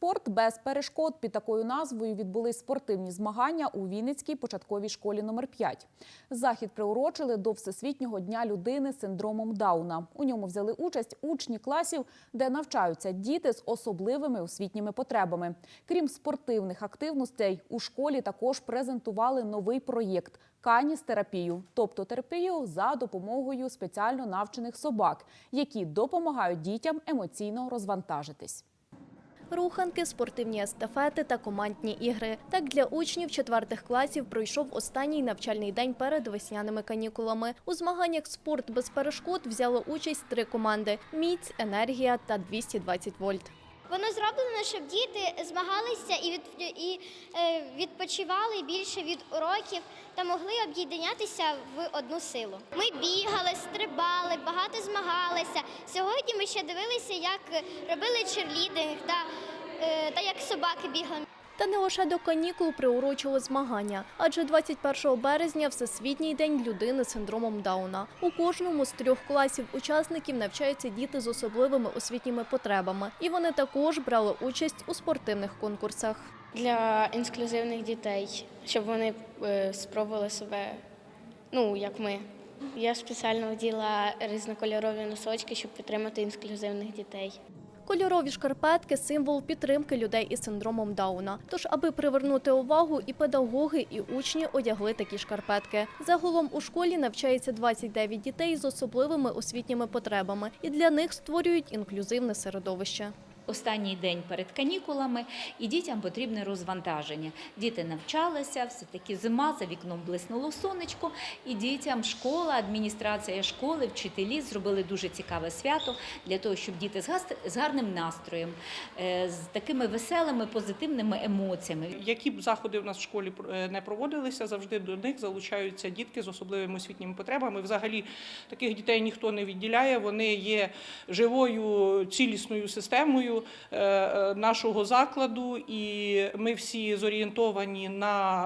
Спорт без перешкод під такою назвою відбулись спортивні змагання у Вінницькій початковій школі номер 5 Захід приурочили до Всесвітнього дня людини з синдромом Дауна. У ньому взяли участь учні класів, де навчаються діти з особливими освітніми потребами. Крім спортивних активностей, у школі також презентували новий проєкт каністерапію, тобто терапію за допомогою спеціально навчених собак, які допомагають дітям емоційно розвантажитись. Руханки, спортивні естафети та командні ігри. Так для учнів четвертих класів пройшов останній навчальний день перед весняними канікулами. У змаганнях спорт без перешкод взяли участь три команди: міць, енергія та 220 вольт. Воно зроблено, щоб діти змагалися і, від, і е, відпочивали більше від уроків та могли об'єднатися в одну силу. Ми бігали, стрибали, багато змагалися. Сьогодні ми ще дивилися, як робили черлідинг та, е, та як собаки бігали. Та не лише до канікул приурочили змагання, адже 21 березня Всесвітній день людини з синдромом Дауна. У кожному з трьох класів учасників навчаються діти з особливими освітніми потребами, і вони також брали участь у спортивних конкурсах. для інклюзивних дітей, щоб вони е, спробували себе, ну як ми. Я спеціально вділа різнокольорові носочки, щоб підтримати інклюзивних дітей. Кольорові шкарпетки символ підтримки людей із синдромом Дауна. Тож, аби привернути увагу, і педагоги, і учні одягли такі шкарпетки. Загалом у школі навчається 29 дітей з особливими освітніми потребами, і для них створюють інклюзивне середовище. Останній день перед канікулами і дітям потрібне розвантаження. Діти навчалися, все таки зима за вікном блиснуло сонечко, і дітям школа, адміністрація школи, вчителі зробили дуже цікаве свято для того, щоб діти з гарним настроєм, е, з такими веселими, позитивними емоціями Які б заходи в нас в школі е, не проводилися, завжди до них залучаються дітки з особливими освітніми потребами. Взагалі таких дітей ніхто не відділяє. Вони є живою цілісною системою е, е, нашого закладу, і ми всі зорієнтовані на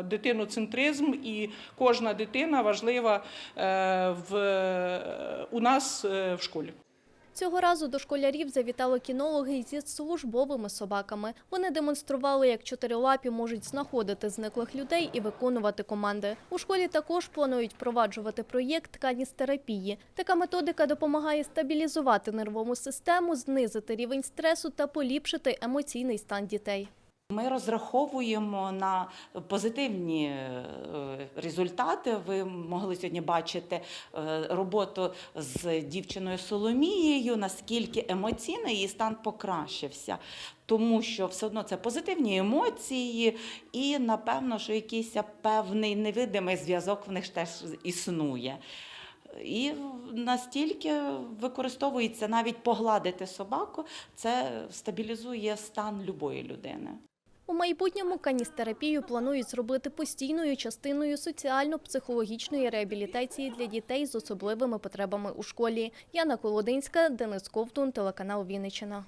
е, дитиноцентризм, і кожна дитина важлива в, у нас в школі. Цього разу до школярів завітали кінологи зі службовими собаками. Вони демонстрували, як чотирилапі можуть знаходити зниклих людей і виконувати команди. У школі також планують впроваджувати проєкт каністерапії. Така методика допомагає стабілізувати нервову систему, знизити рівень стресу та поліпшити емоційний стан дітей. Ми розраховуємо на позитивні е, результати. Ви могли сьогодні бачити е, роботу з дівчиною Соломією, наскільки емоційно її стан покращився. Тому що все одно це позитивні емоції, і напевно, що якийсь певний невидимий зв'язок в них теж існує. І настільки використовується навіть погладити собаку, це стабілізує стан любої людини. У майбутньому каністерапію планують зробити постійною частиною соціально-психологічної реабілітації для дітей з особливими потребами у школі. Яна Колодинська, Денис Ковтун, телеканал Вінниччина.